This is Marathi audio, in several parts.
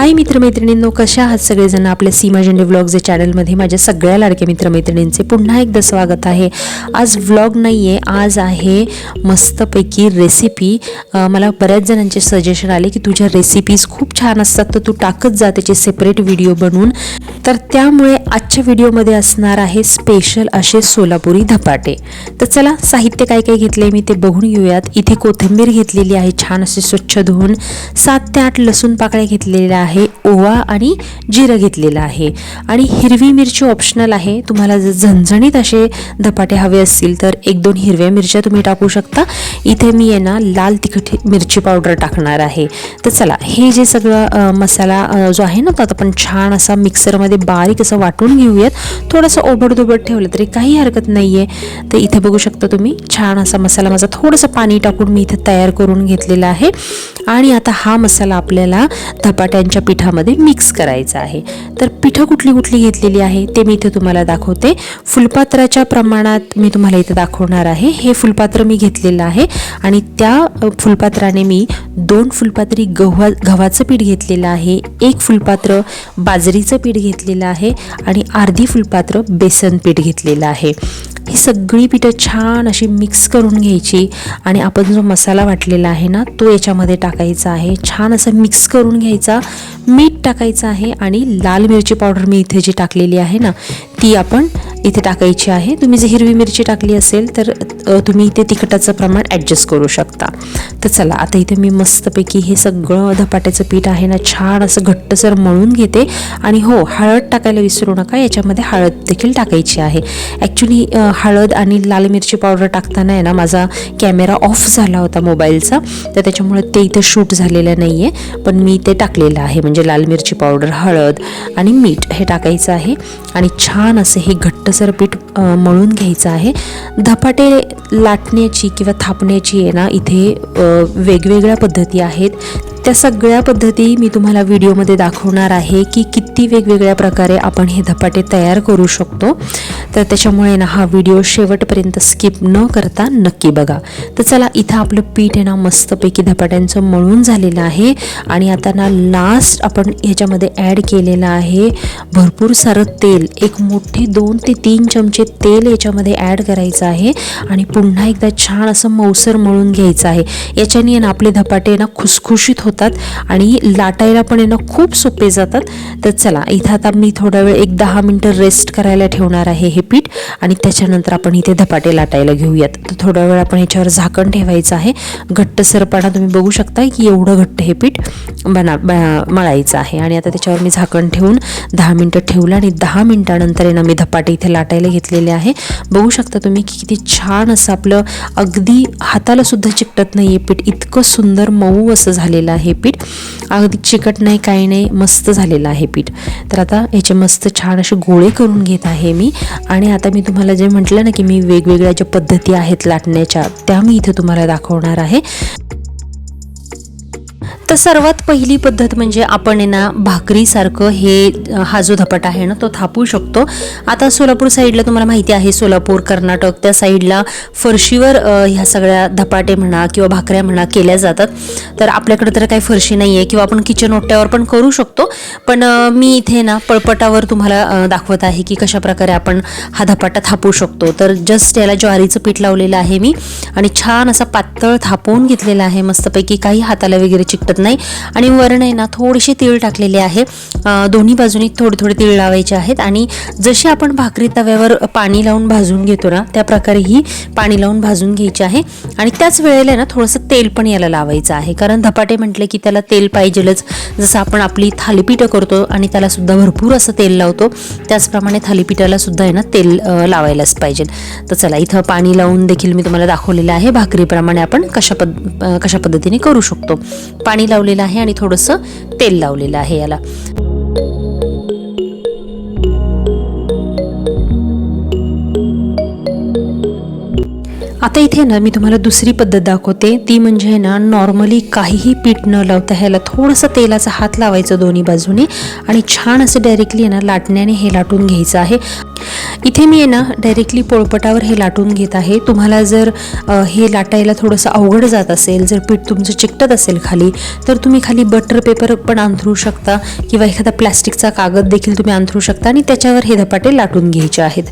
हाय मित्रमैत्रिणींनो कशा आहात सगळेजण? आपल्या सीमा झेंडे व्लॉग्स या चॅनलमध्ये माझ्या सगळ्या लाडक्या मित्रमैत्रिणींचे पुन्हा एकदा स्वागत आहे. आज व्लॉग नाही आहे आज आहे मस्तपैकी रेसिपी मला बऱ्याच जणांचे सजेशन आले की तुझ्या रेसिपीज खूप छान असतात तर तू टाकत जा त्याचे सेपरेट व्हिडिओ बनवून. तर त्यामुळे आजच्या व्हिडिओमध्ये असणार आहे स्पेशल असे सोलापुरी धपाटे. तर चला साहित्य काय काय घेतले मी ते बघून घेऊयात. इथे कोथिंबीर घेतलेली आहे छान असे स्वच्छ धुवून. सात ते आठ लसूण पाकळ्या घेतलेल्या आहे ओवा आणि जिरं घेतलेलं आहे. आणि हिरवी मिरची ऑप्शनल आहे. तुम्हाला जर झणझणीत असे धपाटे हवे असतील तर एक दोन हिरव्या मिरच्या तुम्ही टाकू शकता. इथे मी आहे ना लाल तिखट मिरची पावडर टाकणार आहे. तर चला हे जे सगळं मसाला जो आहे ना तो आता आपण छान असा मिक्सरमध्ये बारीक असं वाटून घेऊयात. थोडंसं ओबडधोबड ठेवलं तरी काही हरकत नाही आहे तर इथे बघू शकता तुम्ही छान असा मसाला माझा थोडंसं पाणी टाकून मी इथे तयार करून घेतलेला आहे. आणि आता हा मसाला आपल्याला धपाट्यांच्या पिठामध्ये मिक्स करायचा आहे. तर पिठं कुठली कुठली घेतलेली आहे ते मी इथे तुम्हाला दाखवते. फुलपात्राच्या प्रमाणात मी तुम्हाला इथे दाखवणार आहे. हे फुलपात्र मी घेतलेलं आहे आणि त्या फुलपात्राने मी दोन फुलपात्री गव्हा गव्हाचं पीठ घेतलेलं आहे एक फुलपात्र बाजरीचं पीठ घेतलेलं आहे आणि अर्धी फुलपात्र बेसन पीठ घेतलेलं आहे. ही सगळी पिठं छान अशी मिक्स करून घ्यायची आणि आपण जो मसाला वाटलेला आहे ना तो याच्यामध्ये टाकायचा आहे. छान असं मिक्स करून घ्यायचा. मीठ टाकायचं आहे आणि लाल मिरची पावडर मी इथे जी टाकलेली आहे ना ती आपण इथे टाकायची आहे. तुम्ही जर हिरवी मिरची टाकली असेल तर तुम्ही इथे तिखटाचं प्रमाण ॲडजस्ट करू शकता. तर चला आता इथे मी मस्तपैकी हे सगळं धपाट्याचं पीठ आहे ना छान असं घट्टसर मळून घेते. आणि हो हळद टाकायला विसरू नका याच्यामध्ये हळद देखील टाकायची आहे. ॲक्च्युली हळद आणि लाल मिरची पावडर टाकताना आहे ना माझा कॅमेरा ऑफ झाला होता मोबाईलचा. तर त्याच्यामुळे ते इथे शूट झालेलं नाही आहे पण मी ते टाकलेलं आहे. म्हणजे लाल मिरची पावडर हळद आणि मीठ हे टाकायचं आहे. आणि छान असे हे घट्टसर पीठ मळून घ्यायचं आहे. धपाटे लाटण्याची किंवा थापण्याची आहे ना इथे वेगवेगळ्या पद्धती आहेत. त्या सगळ्या पद्धती मी तुम्हाला व्हिडिओमध्ये दाखवणार आहे की किती वेगवेगळ्या प्रकारे आपण हे धपाटे तयार करू शकतो. तर त्याच्यामुळे ना हा व्हिडिओ शेवटपर्यंत स्किप न करता नक्की बघा. तर चला इथं आपलं पीठ आहे ना मस्तपैकी धपाट्यांचं मळून झालेलं आहे. आणि आता ना लास्ट आपण ह्याच्यामध्ये ॲड केलेलं आहे भरपूर सारं तेल. एक मोठे दोन ते तीन चमचे तेल याच्यामध्ये ॲड करायचं आहे. आणि पुन्हा एकदा छान असं मौसर मळून घ्यायचं आहे. याच्याने ना आपले धपाटे ना खुसखुशीत होतात आणि लाटायला पण येणं खूप सोपे जातात. तर चला इथं आता मी थोडा वेळ एक दहा मिनटं रेस्ट करायला ठेवणार आहे हे पीठ आणि त्याच्यानंतर आपण इथे धपाटे लाटायला घेऊयात. तर थोडा वेळ आपण याच्यावर झाकण ठेवायचं आहे. घट्टसरपणा तुम्ही बघू शकता की एवढं घट्ट हे पीठ बना मळायचं आहे. आणि आता त्याच्यावर मी झाकण ठेवून दहा मिनटं ठेवलं आणि दहा मिनटानंतर येणं मी धपाटे इथे लाटायला घेतलेले आहे. बघू शकता तुम्ही की किती छान असं आपलं अगदी हाताला सुद्धा चिकटत नाही आहे पीठ. इतकं सुंदर मऊ असं झालेलं आहे. पीठ. अगदी चिकट नाही काही नाही मस्त झालेलं आहे पीठ. तर आता ह्याचे मस्त छान असे गोळे करून घेत आहे मी. आणि आता मी तुम्हाला जे म्हटलं ना की मी वेगवेगळ्या ज्या पद्धती आहेत लाटण्याच्या त्या मी इथं तुम्हाला दाखवणार आहे. तर सर्वात पहिली पद्धत म्हणजे आपण आहे ना भाकरीसारखं हे हा जो धपाटा आहे ना तो थापू शकतो. आता सोलापूर साईडला तुम्हाला माहिती आहे सोलापूर कर्नाटक त्या साईडला फरशीवर ह्या सगळ्या धपाटे म्हणा किंवा भाकऱ्या म्हणा केल्या जातात. तर आपल्याकडे तर काही फरशी नाही आहे किंवा आपण किचन ओट्यावर पण करू शकतो. पण मी इथे ना पळपटावर तुम्हाला दाखवत आहे की कशा प्रकारे आपण हा धपाटा थापू शकतो. तर जस्ट याला ज्वारीचं पीठ लावलेलं आहे मी आणि छान असा पातळ थापवून घेतलेला आहे. मस्तपैकी काही हाताला वगैरे चिकटत नाही. आणि वरण आहे ना थोडेसे तीळ टाकलेले आहे. दोन्ही बाजूनी थोडे थोडे तीळ लावायचे आहेत. आणि जशी आपण भाकरी तव्यावर पाणी लावून भाजून घेतो ना त्या प्रकारे ही पाणी लावून भाजून घ्यायची आहे. आणि त्याच वेळेला ना थोडंसं तेल पण याला लावायचं आहे. कारण धपाटे म्हटले की त्याला तेल पाहिजेलच. जसं आपण आपली थालीपीठं करतो आणि त्याला सुद्धा भरपूर असं तेल लावतो त्याचप्रमाणे थालीपीठाला सुद्धा आहे ना तेल लावायलाच पाहिजे. तर चला इथं पाणी लावून देखील मी तुम्हाला दाखवलेलं आहे. भाकरीप्रमाणे आपण कशा पद कशा पद्धतीने करू शकतो. पाणी लावलेलं आहे आणि थोडंसं तेल लावलेलं आहे याला. आता इथे ना मी तुम्हाला दुसरी पद्धत दाखवते. ती म्हणजे ना नॉर्मली काहीही पीठ न लावता ह्याला थोडंसं तेलाचा हात लावायचं दोन्ही बाजूने. आणि छान असं डायरेक्टली ना लाटण्याने हे लाटून घ्यायचं आहे. इथे मी आहे ना डायरेक्टली पोळपटावर हे लाटून घेत आहे. तुम्हाला जर हे लाटायला थोडंसं अवघड जात असेल जर पीठ तुमचं चिकटत असेल खाली तर तुम्ही खाली बटर पेपर पण अंथरू शकता किंवा एखादा प्लॅस्टिकचा कागद देखील तुम्ही अंथरू शकता आणि त्याच्यावर हे धपाटे लाटून घ्यायचे आहेत.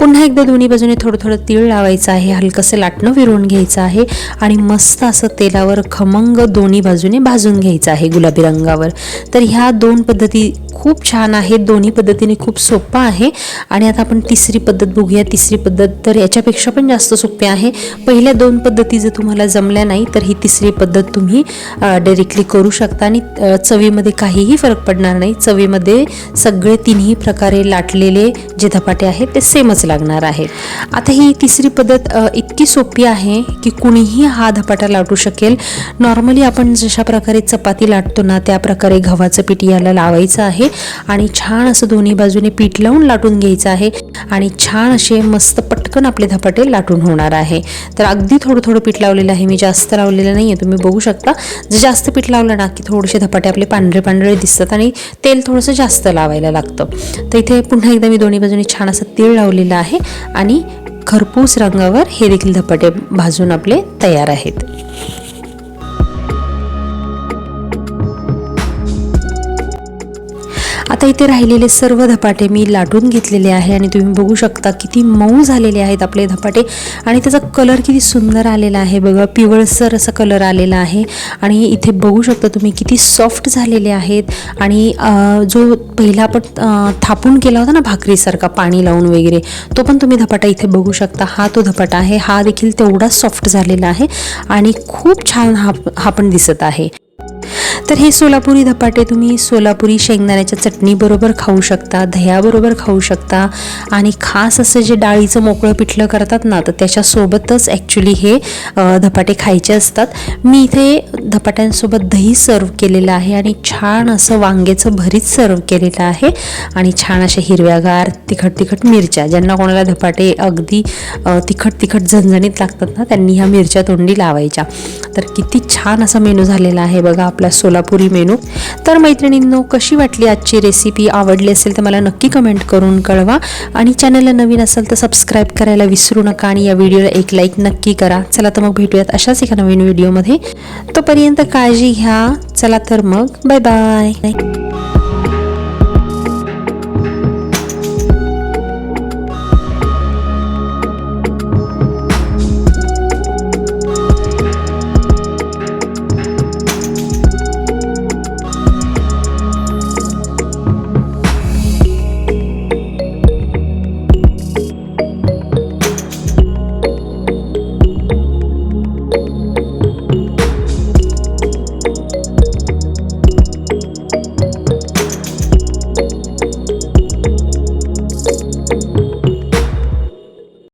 पुन्हा एकदा दोन्ही बाजूने थोडं थोडं तीळ लावायचं आहे असं लाटणं विरवून घ्यायचं आहे आणि मस्त असं तेलावर खमंग दोन्ही बाजूने भाजून घ्यायचं आहे गुलाबी रंगावर. तर ह्या दोन पद्धती खूप छान आहेत. दोन्ही पद्धतीने खूप सोपं आहे. आणि आता आपण तिसरी पद्धत बघूया. तिसरी पद्धत तर याच्यापेक्षा पण जास्त सोपी आहे. पहिल्या दोन पद्धती जर तुम्हाला जमल्या नाही तर ही तिसरी पद्धत तुम्ही डायरेक्टली करू शकता. आणि चवीमध्ये काहीही फरक पडणार नाही. चवीमध्ये सगळे तिन्ही प्रकारे लाटलेले जे धपाटे आहेत ते सेमच लागणार आहे. आता ही तिसरी पद्धत इतकी सोपी आहे की कुणीही हा धपाटा लाटू शकेल. नॉर्मली आपण जशा प्रकारे चपाती लाटतो ना त्या प्रकारे गव्हाचं पीठ याला लावायचं आहे आणि छान असं दोन्ही बाजूने पीठ लावून लाटून घ्यायचं आहे. आणि छान असे मस्त पटकन आपले धपाटे लाटून होणार आहे. तर अगदी थोडं थोडं पीठ लावलेलं आहे. मी जास्त लावलेलं नाही आहे तुम्ही बघू शकता. जर जास्त पीठ लावलं ना की थोडेसे धपाटे आपले पांढरे पांढरे दिसतात आणि तेल थोडंसं जास्त लावायला लागतं. तर इथे पुन्हा एकदा मी दोन्ही बाजूने छान असं तीळ लावलेलं आहे आणि खरपूस रंगावर हे देखील धपाटे भाजून आपले तयार आहेत. आता इथे राहिलेले सर्व धपाटे मी लाटून घेतलेले आहे आणि तुम्ही बघू शकता किती मऊ झालेले आहेत आपले धपाटे. आणि त्याचा कलर किती सुंदर आलेला आहे बघा पिवळसर असा कलर आलेला आहे. आणि इथे बघू शकता तुम्ही किती सॉफ्ट झालेले आहेत. आणि जो पहिला आपण थापून केला होता ना भाकरीसारखा पाणी लावून वगैरे तो पण तुम्ही धपाटा इथे बघू शकता. हा तो धपाटा आहे. हा देखील तेवढा सॉफ्ट झालेला आहे. आणि खूप छान हा हा पण दिसत आहे. तर हे सोलापुरी धपाटे तुम्ही सोलापुरी शेंगदाण्याच्या चटणीबरोबर खाऊ शकता दह्याबरोबर खाऊ शकता आणि खास असं जे डाळीचं मोकळं पिठलं करतात ना तर त्याच्यासोबतच ॲक्च्युली हे धपाटे खायचे असतात. मी इथे धपाट्यांसोबत दही सर्व केलेलं आहे आणि छान असं वांग्याचं भरीत सर्व केलेलं आहे आणि छान अशा हिरव्यागार तिखट तिखट मिरच्या ज्यांना कोणाला धपाटे अगदी तिखट तिखट झणझणीत लागतात ना त्यांनी ह्या मिरच्या तोंडी लावायच्या. तर किती छान असा मेनू झालेला आहे बघा आपला सोलापुरी मेनू. तर मैत्रिणींनो कशी वाटली आजची रेसिपी आवडली असेल तर मला नक्की कमेंट करून कळवा. आणि चॅनलला नवीन असेल तर सबस्क्राईब करायला विसरू नका आणि या व्हिडिओला एक लाईक नक्की करा. चला तर मग भेटूयात अशाच एका नवीन व्हिडिओमध्ये तोपर्यंत काळजी घ्या. चला तर मग बाय बाय